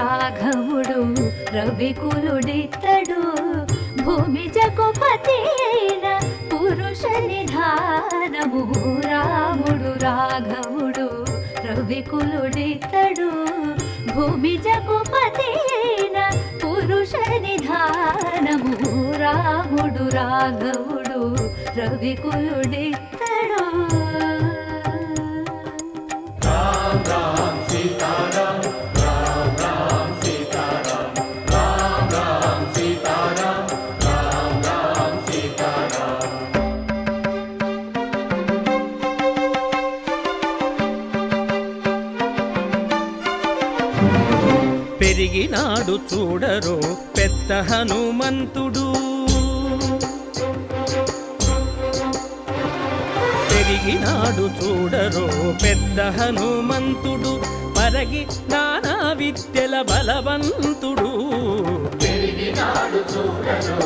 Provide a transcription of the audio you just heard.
రాఘవుడు రవికులుడిత్తడు భూమి జగుపతి అయిన పురుష నిధానము. రాముడు రాఘవుడు రవికులుడిత్తడు భూమి జగుపతి అయిన పురుష నిధానము. రాముడు రాఘవుడు రవికులుడి తిరిగినాడు చూడరు పెద్ద హనుమంతుడు. పెరిగినాడు చూడరు పెద్ద హనుమంతుడు. పరగి నానా విద్యల బలవంతుడు. పెరిగినాడు చూడరు